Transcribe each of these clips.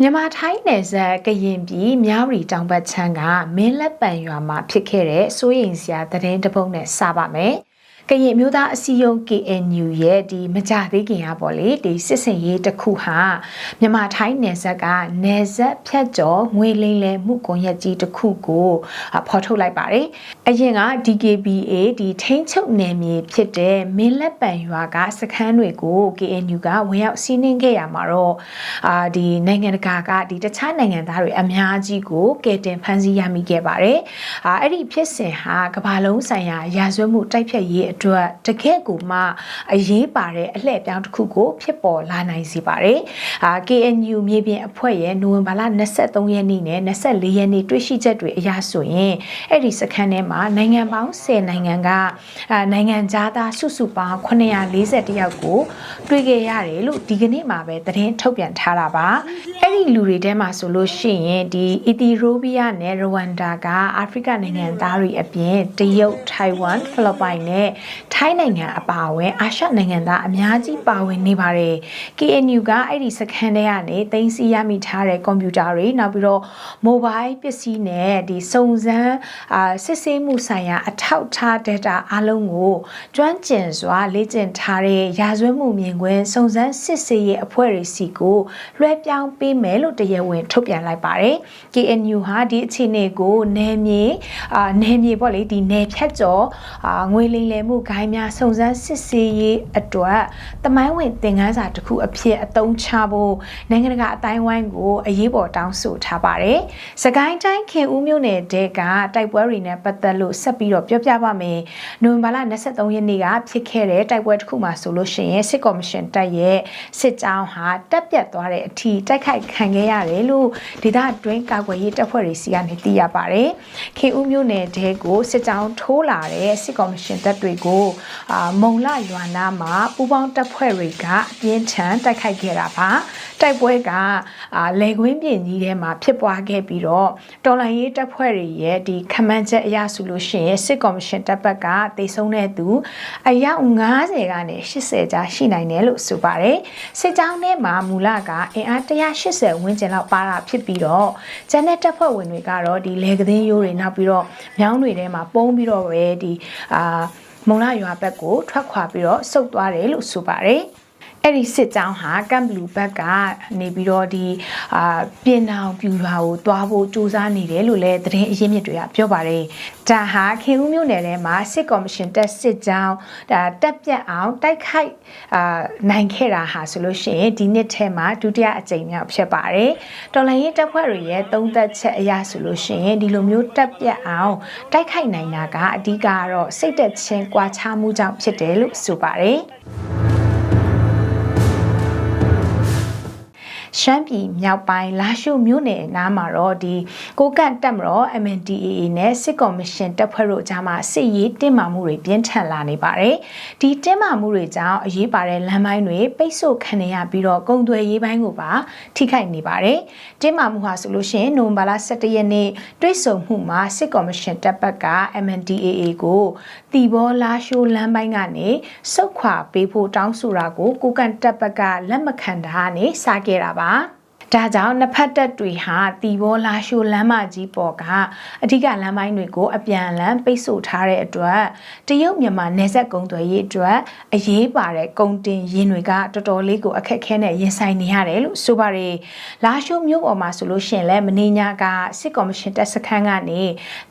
မြန်မာထိုင်းနယ်စပ်ကရင်ပြည်မြောက်ရီတောင်ဘက်ချမ်းကမင်းလက်ပံရွာမှာဖြစ်ခဲ့တဲ့စိုးရိမ်စရာသတင်းတစ်ပုဒ်နဲ့စပါမယ်။ ကရင်မျိုးသားအစည်းအရုံး KNU ရဲ့ဒီမကြသေးခင်ကပေါ့လေဒီစစ်စင်ရေးတစ်ခုဟာမြန်မာထိုင်းနယ်စပ်ကနယ်စပ်ဖြတ်ကျော်ငွေလိမ်လည်မှုကွန်ရက်ကြီးတစ်ခုကိုဖော်ထုတ်လိုက်ပါတယ်။အရင်က DKBA ဒီထိန်းချုပ်နယ်မြေဖြစ်တဲ့မင်းလက်ပံရွာကစခန်းတွေကို KNU ကဝင်ရောက်စီးနင်းခဲ့ရမှာတော့အာဒီနိုင်ငံတကာကဒီတခြားနိုင်ငံသားတွေအများကြီးကိုကယ်တင်ဖမ်းဆီးရမိခဲ့ပါတယ်။အာအဲ့ဒီဖြစ်စဉ်ဟာကမ္ဘာလုံးဆိုင်ရာရာဇဝတ်မှုတိုက်ဖြတ်ရေးအတွက်တကယ့်ကိုမှအရေးပါတဲ့အလှည့်ပြောင်းတစ်ခုကိုဖြစ်ပေါ်လာနိုင်စေပါတယ်။အာ KNU မြေပြင်အဖွဲ့ရဲ့နိုဝင်ဘာလ23ရက်နေ့နဲ့24ရက်နေ့တွေ့ရှိချက်တွေအရဆိုရင်အဲ့ဒီစခန်းထဲမှာနိုင်ငံပေါင်း10နိုင်ငံကအာနိုင်ငံသားစုစုပေါင်း940ယောက်ကိုတွေ့ခဲ့ရတယ်လို့ဒီကနေ့မှာပဲသတင်းထုတ်ပြန်ထားတာပါ။အဲ့ဒီလူတွေထဲမှာဆိုလို့ရှိရင်ဒီအီသီယိုးပီးယားနဲ့ရဝမ်ဒါကအာဖရိကနိုင်ငံသားတွေအပြင်တရုတ်၊ထိုင်ဝမ်၊ဖိလစ်ပိုင်နဲ့ထိုင်းနိုင်ငံအပါအဝင်အာရှနိုင်ငံသားအများကြီးပါဝင်နေပါတယ် KNU ကအဲ့ဒီစခန်းထဲကနေတင်စီရမိထားတဲ့ကွန်ပျူတာတွေနောက်ပြီးတော့ mobile ပစ္စည်းနဲ့ဒီစုံစမ်းအာစစ်ဆေးမှုဆိုင်ရာအထောက်ထား data အလုံးကိုကျွမ်းကျင်စွာလေ့ကျင့်ထားတဲ့ရာဇဝတ်မှုမြင်ကွင်းစုံစမ်းစစ်ဆေးရေးအဖွဲ့တွေစီကိုလွှဲပြောင်းပေးမယ်လို့တရားဝင်ထုတ်ပြန်လိုက်ပါတယ် KNU ဟာဒီအခြေအနေကိုနယ်မြေအာနယ်မြေပေါ့လေဒီနယ်ဖြတ်ကျော်အာငွေလိမ်လည်မှုဂိုင်းများစုံစမ်းစစ်ဆေးရေးအတွက်တမိုင်းဝင်သင်ခန်းစာတစ်ခုအဖြစ်အသုံးချဖို့နိုင်ငံတကာအတိုင်းဝိုင်းကိုအရေးပေါ်တောင်းဆိုထားပါတယ်။စကိုင်းတိုင်းခင်ဦးမြို့နယ်တဲကတိုက်ပွဲတွေနဲ့ပတ်သက်လို့ဆက်ပြီးတော့ပြောပြပါမယ်။နိုဝင်ဘာလ23ရက်နေ့ကဖြစ်ခဲ့တဲ့တိုက်ပွဲတစ်ခုမှာဆိုလို့ရှိရင်စစ်ကော်မရှင်တပ်ရဲ့စစ်ကြောင်းဟာတက်ပြတ်သွားတဲ့အထိတိုက်ခိုက်ခံခဲ့ရတယ်လို့ဒေသတွင်းကာကွယ်ရေးတပ်ဖွဲ့တွေစီကနေသိရပါတယ်။ခင်ဦးမြို့နယ်တဲကိုစစ်ကြောင်းထိုးလာတဲ့စစ်ကော်မရှင်တပ်တွေကိုအာမုံလရွာနာမှာပူပေါင်းတပ်ဖွဲ့တွေကအပြင်းထန်တိုက်ခိုက်ခဲ့တာပါတိုက်ပွဲကအာလေကွင်းပြင်ကြီးထဲမှာဖြစ်ပွားခဲ့ပြီးတော့တော်လှန်ရေးတပ်ဖွဲ့တွေရဲ့ဒီခမန်းချက်အရဆိုလို့ရှိရင်စစ်ကော်မရှင်တပ်ဘက်ကတိတ်ဆုံးတဲ့သူအယောက်90ကနေ80ကြားရှိနိုင်တယ်လို့ဆိုပါတယ်စစ်ကြောင်းထဲမှာမူလကအင်အား180ဝန်းကျင်လောက်ပါတာဖြစ်ပြီးတော့ကျန်တဲ့တပ်ဖွဲ့ဝင်တွေကတော့ဒီလေကသင်းရိုးတွေနောက်ပြီးတော့မြောင်းတွေထဲမှာပုံးပြီးတော့ပဲဒီအာ မုံလာရွာဘက်ကိုထွက်ခွာပြီးတော့စုပ်သွားတယ်လို့ဆိုပါတယ် အဲ့ဒီစစ်ကြောင်းဟာကမ်ဘလူဘက်ကနေပြီးတော့ဒီအာပြင်အောင်ပြူရွာကိုသွားဖို့စူးစမ်းနေတယ်လို့လည်းသတင်းအရင်းမြစ်တွေကပြောပါတယ်။ဒါဟာခင်ဦးမြို့နယ်ထဲမှာစစ်ကော်မရှင်တက်စစ်ကြောင်းဒါတက်ပြတ်အောင်တိုက်ခိုက်အာနိုင်ခဲ့တာဟာဆိုလို့ရှိရင်ဒီနှစ်ထဲမှာဒုတိယအကြိမ်မြောက်ဖြစ်ပါတယ်။တော်လိုင်းရေးတပ်ဖွဲ့တွေရဲ့သုံးသက်ချက်အရဆိုလို့ရှိရင်ဒီလိုမျိုးတက်ပြတ်အောင်တိုက်ခိုက်နိုင်တာကအဓိကကတော့စိတ်သက်ချင်းကြွားချမှုကြောင့်ဖြစ်တယ်လို့ဆိုပါတယ်။ ရှမ်းပြည်မြောက်ပိုင်းလာရှိုမြို့နယ်နားမှာတော့ဒီကိုကန့်တက်မတော် MNDAA နဲ့စစ်ကော်မရှင်တပ်ဖွဲ့တို့ကြားမှာစစ်ရေးတင်းမာမှုတွေပြင်းထန်လာနေပါတယ်။ဒီတင်းမာမှုတွေကြောင့်အရေးပါတဲ့လမ်းပိုင်းတွေပိတ်ဆို့ခံရပြီးတော့ကုန်သွယ်ရေးပိုင်းကိုပါထိခိုက်နေပါတယ်။တင်းမာမှုဟာဆိုလို့ရှိရင်နိုဝင်ဘာလ17ရက်နေ့တွိတ်ဆုံမှုမှာစစ်ကော်မရှင်တပ်ဘက်က MNDAA ကိုတီဘောလာရှိုလမ်းပိုင်းကနေစုတ်ခွာပေးဖို့တောင်းဆိုတာကိုကိုကန်တပ်ဘက်ကလက်မခံတာနဲ့စခဲ့တာပါ tá? ဒါကြောင့်နှစ်ဖက်တပ်တွေဟာတီဘောလာရှိုလမ်းမကြီးပေါ်ကအဓိကလမ်းပိုင်းတွေကိုအပြန်အလှန်ပိတ်ဆို့ထားတဲ့အတွက်တရုတ်မြန်မာနယ်စပ်ကုန်သွယ်ရေးအတွက်အရေးပါတဲ့ကုန်တင်ယာဉ်တွေကတော်တော်လေးကိုအခက်ခဲနဲ့ရင်ဆိုင်နေရတယ်လို့ဆိုပါတယ်။လာရှိုမြို့ပေါ်မှာဆိုလို့ရှိရင်လည်းမင်းညာကစစ်ကော်မရှင်တပ်စခန်းကနေ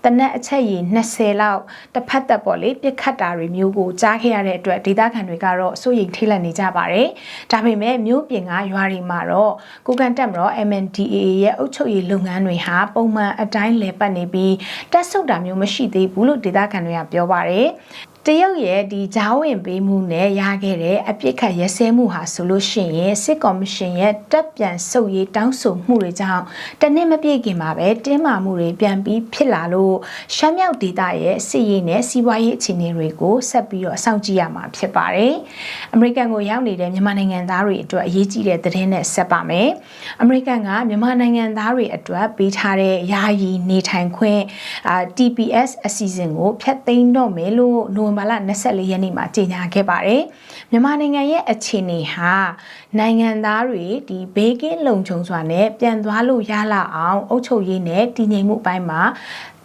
တနက်အချက်ရည်20လောက်တစ်ဖက်သက်ပေါ့လေပြစ်ခတ်တာတွေမျိုးကိုကြားခဲ့ရတဲ့အတွက်ဒေသခံတွေကတော့စိုးရိမ်ထိတ်လန့်နေကြပါတယ်။ဒါပေမဲ့မြို့ပြင်ကရွာတွေမှာတော့ကိုကန်တက်မတော့ MNDAA ရဲ့အုပ်ချုပ်ရေးလုပ်ငန်းတွေဟာပုံမှန်အတိုင်းလည်ပတ်နေပြီးတက်ဆုပ်တာမျိုးမရှိသေးဘူးလို့ဒေသခံတွေကပြောပါတယ် တရုတ်ရဲ့ဒီဂျားဝင်ပေးမှုနဲ့ရခဲ့တဲ့အပြစ်ခတ်ရစဲမှုဟာဆိုလို့ရှိရင်စစ်ကော်မရှင်ရဲ့တပ်ပြန်ဆုတ်ရေးတောင်းဆိုမှုတွေကြောင့်တနစ်မပြည့်ခင်မှာပဲတင်းမာမှုတွေပြန်ပြီးဖြစ်လာလို့ရှမ်းမြောက်ဒေသရဲ့စစ်ရေးနဲ့စီးပွားရေးအခြေအနေတွေကိုဆက်ပြီးတော့စောင့်ကြည့်ရမှာဖြစ်ပါတယ်။အမေရိကန်ကိုရောက်နေတဲ့မြန်မာနိုင်ငံသားတွေအတွက်အရေးကြီးတဲ့သတင်းနဲ့ဆက်ပါမယ်။အမေရိကန်ကမြန်မာနိုင်ငံသားတွေအတွက်ပေးထားတဲ့ယာယီနေထိုင်ခွင့်အာ TPS အစီအစဉ်ကိုဖျက်သိမ်းတော့မယ်လို့နိုဝင်ဘာလ24ရက်နေ့မှာကြေညာခဲ့ပါတယ်။မြန်မာနိုင်ငံရဲ့အခြေအနေဟာနိုင်ငံသားတွေဒီဘေးကင်းလုံခြုံစွာနဲ့ပြန်သွားလို့ရလာအောင်အုပ်ချုပ်ရေးနဲ့တည်ငြိမ်မှုအပိုင်းမှာ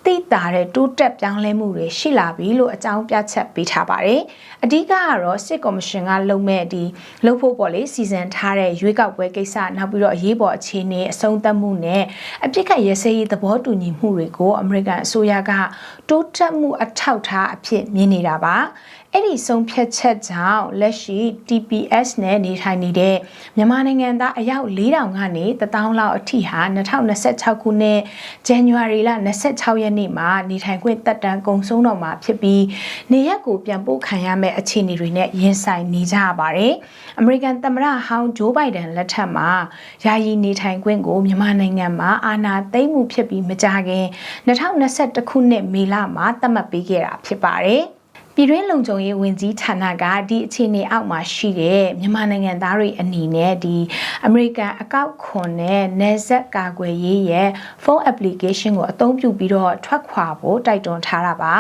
တိတာတဲ့တိုးတက်ပြောင်းလဲမှုတွေရှိလာပြီလို့အကြောင်းပြချက်ပေးထားပါတယ်။အဓိကကတော့စစ်ကော်မရှင်ကလုပ်မဲ့ဒီလှုပ်ဖို့ပေါ့လေစီစဉ်ထားတဲ့ရွေးကောက်ပွဲကိစ္စနောက်ပြီးတော့အရေးပေါ်အခြေအနေအဆုံးသတ်မှုနဲ့အပြစ်ခတ်ရစရေးသဘောတူညီမှုတွေကိုအမေရိကန်အစိုးရကတိုးတက်မှုအထောက်ထားအဖြစ်မြင်နေတာပါ။အဲ့ဒီဆုံးဖြတ်ချက်ကြောင့်လက်ရှိ TPS နဲ့နေထိုင်နေတဲ့မြန်မာနိုင်ငံသားအယောက်4000ကနေ1000လောက်အထိဟာ2026ခုနှစ်ဇန်နဝါရီလ26ရက်နေ့မှာနေထိုင်ခွင့်တက်တန်းကုန်ဆုံးတော့မှာဖြစ်ပြီးနေရက်ကိုပြန်ပို့ခံရမယ့်အခြေအနေတွေနဲ့ရင်ဆိုင်နေကြရပါတယ်။ American သမ္မတဟောင်းဂျိုးဘိုင်ဒန်လက်ထက်မှာယာယီနေထိုင်ခွင့်ကိုမြန်မာနိုင်ငံမှာအာဏာသိမ်းမှုဖြစ်ပြီးမကြခင်2021ခုနှစ်မေလမှာသတ်မှတ်ပေးခဲ့တာဖြစ်ပါတယ်။ ပြည်တွင်းလုံခြုံရေးဝန်ကြီးဌာနကဒီအခြေအနေအောက်မှာရှိတဲ့မြန်မာနိုင်ငံသားတွေအနေနဲ့ဒီ American အကောက်ခွန်နဲ့ NetZet ကာကွယ်ရေးရဲ့ဖုန်း application ကိုအသုံးပြုပြီးတော့ထွက်ခွာဖို့တိုက်တွန်းထားတာပါ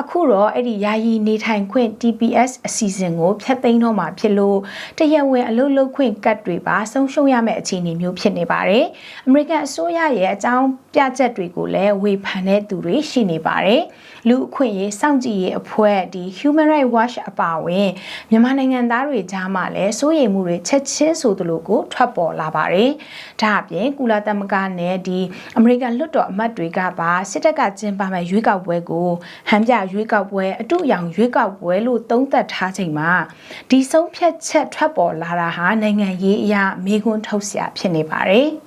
အခုတော့အဲ့ဒီယာယီနေထိုင်ခွင့် TPS အစီအစဉ်ကိုဖျက်သိမ်းတော့မှာဖြစ်လို့တရက်ဝင်အလုပ်လုပ်ခွင့်ကတ်တွေပါဆုံးရှုံးရမယ့်အခြေအနေမျိုးဖြစ်နေပါတယ် American အစိုးရရဲ့အကြောင်း ပြချက်တွေကိုလည်းဝေဖန်တဲ့သူတွေရှိနေပါတယ်လူအခွင့်အရေးစောင့်ကြည့်ရေးအဖွဲ့ဒီ Human Rights Watch အပါအဝင်မြန်မာနိုင်ငံသားတွေကြားမှာလည်းစိုးရိမ်မှုတွေချက်ချင်းဆိုသလိုကိုထွက်ပေါ်လာပါတယ်။ဒါအပြင်ကုလသမဂ္ဂနဲ့ဒီအမေရိကန်လွှတ်တော်အမတ်တွေကပါစစ်တပ်ကကျင်းပမဲ့ရွေးကောက်ပွဲကိုဟန်ပြရွေးကောက်ပွဲအတူရောင်ရွေးကောက်ပွဲလို့သုံးသပ်ထားချိန်မှာဒီဆုံးဖြတ်ချက်ထွက်ပေါ်လာတာဟာနိုင်ငံရေးအရာမေးခွန်းထုတ်စရာဖြစ်နေပါတယ်။